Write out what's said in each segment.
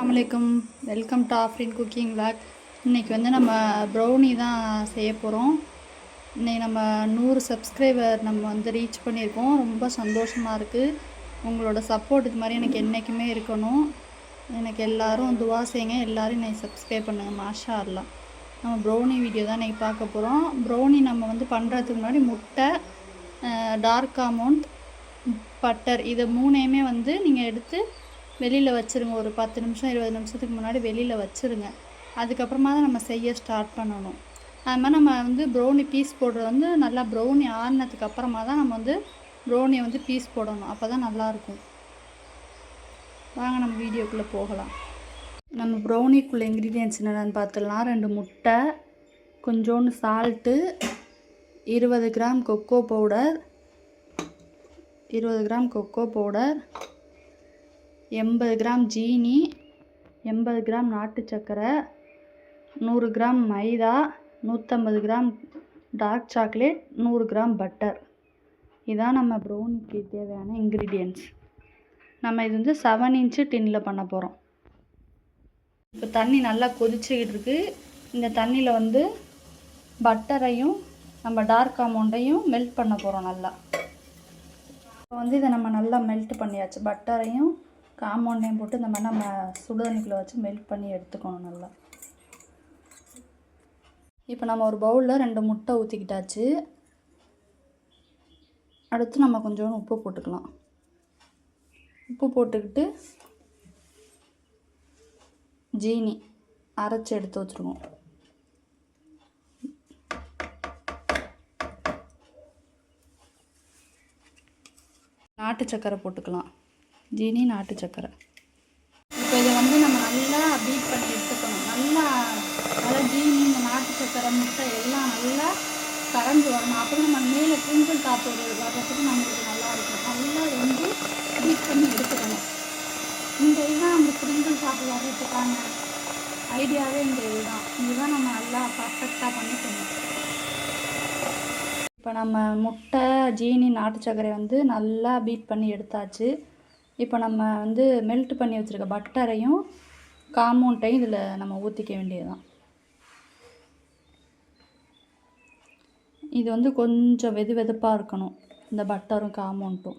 அலாமலைக்கும் welcome to Afrin cooking vlog இன்றைக்கி வந்து நம்ம ப்ரௌனி தான் செய்ய போகிறோம் இன்றைக்கி நம்ம நூறு சப்ஸ்கிரைபர் நம்ம வந்து ரீச் பண்ணியிருக்கோம். ரொம்ப சந்தோஷமாக இருக்குது உங்களோட சப்போர்ட் இது மாதிரி எனக்கு என்றைக்குமே இருக்கணும். எனக்கு எல்லாரும் துவா செய்யுங்க. எல்லோரும் என்னை சப்ஸ்கிரைப் பண்ணுங்கள் மாஷா அல்லா நம்ம ப்ரௌனி வீடியோ தான் இன்றைக்கி பார்க்க போகிறோம் ப்ரௌனி நம்ம வந்து பண்ணுறதுக்கு முன்னாடி முட்டை டார்க் அமௌண்ட் பட்டர் இதை மூணையுமே வந்து நீங்கள் எடுத்து வெளியில் வச்சுருங்க. ஒரு பத்து நிமிஷம் இருபது நிமிஷத்துக்கு முன்னாடி வெளியில் வச்சுருங்க. அதுக்கப்புறமா தான் நம்ம செய்ய ஸ்டார்ட் பண்ணணும். அது மாதிரி நம்ம வந்து ப்ரௌனி பீஸ் போடுறது வந்து நல்லா ப்ரௌனி ஆறினதுக்கு அப்புறமா தான் நம்ம வந்து ப்ரௌனியை வந்து பீஸ் போடணும். அப்போ தான் நல்லாயிருக்கும் வாங்க நம்ம வீடியோக்குள்ளே போகலாம். நம்ம ப்ரௌனிக்குள்ளே இன்க்ரீடியன்ஸ் என்னென்னு பார்த்துடலாம். ரெண்டு முட்டை கொஞ்சோண்டு சால்ட்டு இருபது கிராம் கொக்கோ பவுடர் இருபது கிராம் கொக்கோ பவுடர் எண்பது கிராம் ஜீனி எண்பது கிராம் நாட்டு சர்க்கரை நூறு கிராம் மைதா நூற்றம்பது கிராம் டார்க் சாக்லேட் நூறு கிராம் பட்டர் இதான் நம்ம ப்ரௌனிக்கு தேவையான இன்க்ரீடியன்ட்ஸ் நம்ம இது வந்து செவன் இன்ச்சு டின்னில் பண்ண போகிறோம் இப்போ தண்ணி நல்லா கொதிச்சுக்கிட்டு இருக்குது இந்த தண்ணியில் வந்து பட்டரையும் நம்ம டார்க் அமௌண்ட்டையும் மெல்ட் பண்ண போகிறோம் நல்லா. இப்போ வந்து இதை நம்ம நல்லா மெல்ட் பண்ணியாச்சு. பட்டரையும் காம்பவுண்டையும் போட்டு இந்த மாதிரி நம்ம சுடுதண்ணிக்குள்ளே வச்சு மெல்ட் பண்ணி எடுத்துக்கணும் நல்லா. இப்போ நம்ம ஒரு பவுலில் ரெண்டு முட்டை ஊற்றிக்கிட்டாச்சு அடுத்து நம்ம கொஞ்சம் உப்பு போட்டுக்கலாம். உப்பு போட்டுக்கிட்டு ஜீனி அரைச்சி எடுத்து வச்சுருக்கோம். நாட்டு சக்கரை போட்டுக்கலாம். ஜீனி நாட்டு சக்கரை. இப்போ இதை வந்து நம்ம நல்லா பீட் பண்ணி எடுத்துக்கணும். நல்லா நல்லா ஜீனி இந்த நாட்டு சக்கரை முட்டை எல்லாம் நல்லா கறந்து வரணும். அப்புறம் நம்ம மேலே ட்ரிங்கிள் காப்பு வர்றதுக்கு நம்மளுக்கு நல்லா இருக்கும். நல்லா வந்து பீட் பண்ணி எடுத்துக்கணும். இந்த இதுதான் அந்த ட்ரிங்கிள் காப்பு வர்றதுக்கான ஐடியாவே இந்த இதுதான். இதுதான் நம்ம நல்லா பர்ஃபெக்டாக பண்ணிக்கணும். இப்போ நம்ம முட்டை ஜீனி நாட்டு சர்க்கரை வந்து நல்லா பீட் பண்ணி எடுத்தாச்சு. இப்போ நம்ம வந்து மெல்ட் பண்ணி வச்சுருக்க பட்டரையும் காமௌண்ட்டையும் இதில் நம்ம ஊற்றிக்க வேண்டியதுதான். இது வந்து கொஞ்சம் வெது வெதுப்பாக இருக்கணும் இந்த பட்டரும் காமௌண்ட்டும்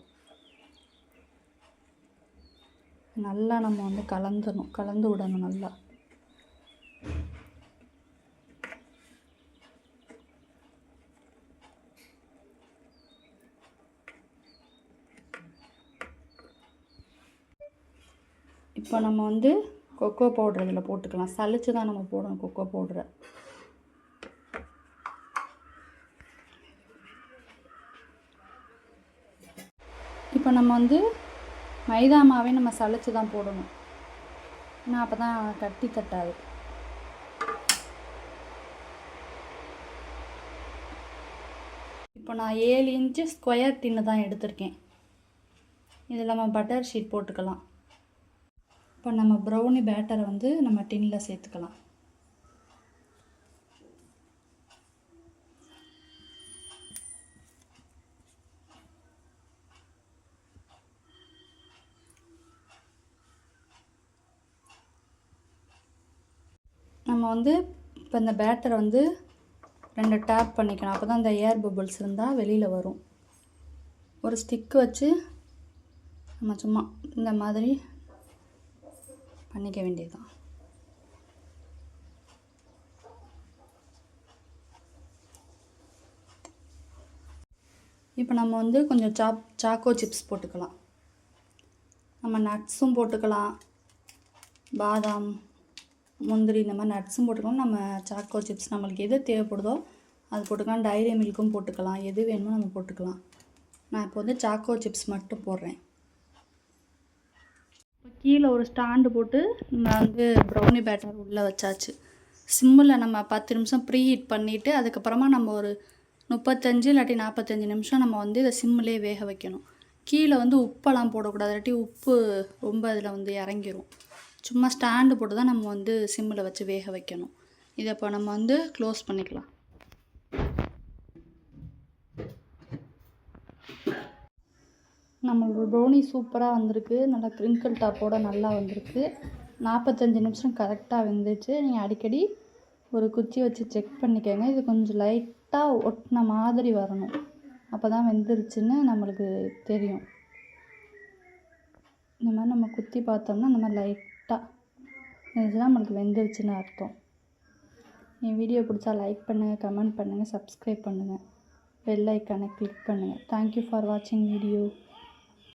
நல்லா நம்ம வந்து கலந்துடணும் கலந்து விடணும் நல்லா. இப்போ நம்ம வந்து கொக்கோ பவுடர் இதில் போட்டுக்கலாம். சளிச்சு தான் நம்ம போடணும் கொக்கோ பவுடரை இப்போ நம்ம வந்து மைதா மாவே நம்ம சளிச்சு தான் போடணும். ஏன்னா அப்போ தான் கட்டி தட்டாது. இப்போ நான் ஏழு இன்ச்சு ஸ்கொயர் டின்னு தான் எடுத்திருக்கேன். இதில் நம்ம பட்டர் ஷீட் போட்டுக்கலாம். இப்போ நம்ம ப்ரௌனி பேட்டரை வந்து நம்ம டின்னில் சேர்த்துக்கலாம். நம்ம வந்து இப்போ இந்த பேட்டரை வந்து ரெண்டு டேப் பண்ணிக்கணும். அப்போ தான் இந்த ஏர் பபிள்ஸ் இருந்தால் வெளியில் வரும். ஒரு ஸ்டிக்கு வச்சு நம்ம சும்மா இந்த மாதிரி பண்ணிக்க வேண்டியதுதான். இப்போ நம்ம வந்து கொஞ்சம் சாப் சாக்கோ சிப்ஸ் போட்டுக்கலாம். நம்ம நட்ஸும் போட்டுக்கலாம். பாதாம் முந்திரி இந்த மாதிரி நட்ஸும் போட்டுக்கலாம். நம்ம சாக்கோ சிப்ஸ் நம்மளுக்கு எது தேவைப்படுதோ அது போட்டுக்கலாம். டைரி மில்க்கும் போட்டுக்கலாம். எது வேணுமோ நம்ம போட்டுக்கலாம். நான் இப்போ வந்து சாக்கோ சிப்ஸ் மட்டும் போடுறேன். கீழே ஒரு ஸ்டாண்டு போட்டு நம்ம வந்து ப்ரௌனி பேட்டர் உள்ளே வச்சாச்சு. சிம்மில் நம்ம பத்து நிமிஷம் ப்ரீ ஹீட் பண்ணிவிட்டு அதுக்கப்புறமா நம்ம ஒரு முப்பத்தஞ்சு இல்லாட்டி நாற்பத்தஞ்சு நிமிஷம் நம்ம வந்து இதை சிம்மிலே வேக வைக்கணும். கீழே வந்து உப்பெல்லாம் போடக்கூடாது இல்லாட்டி உப்பு ரொம்ப அதில் வந்து இறங்கிரும். சும்மா ஸ்டாண்டு போட்டு தான் நம்ம வந்து சிம்மில் வச்சு வேக வைக்கணும். இதை இப்போ நம்ம வந்து க்ளோஸ் பண்ணிக்கலாம். நம்மளோட ப்ரௌனி சூப்பராக வந்திருக்கு. நல்லா க்ரிங்கிள் டாப்போட நல்லா வந்திருக்கு. நாற்பத்தஞ்சு நிமிஷம் கரெக்டாக வெந்துச்சு. நீங்கள் அடிக்கடி ஒரு குச்சி வச்சு செக் பண்ணிக்கோங்க. இது கொஞ்சம் லைட்டாக ஒட்டின மாதிரி வரணும். அப்போ தான் வெந்துருச்சுன்னு நம்மளுக்கு தெரியும். இந்த மாதிரி நம்ம குத்தி பார்த்தோம்னா இந்த மாதிரி லைட்டாக இருந்துச்சுன்னா நம்மளுக்கு வெந்துருச்சுன்னு அர்த்தம். என் வீடியோ பிடிச்சா லைக் பண்ணுங்கள் கமெண்ட் பண்ணுங்கள் சப்ஸ்கிரைப் பண்ணுங்கள் பெல் ஐக்கானை கிளிக் பண்ணுங்கள் தேங்க்யூ ஃபார் வாட்சிங் வீடியோ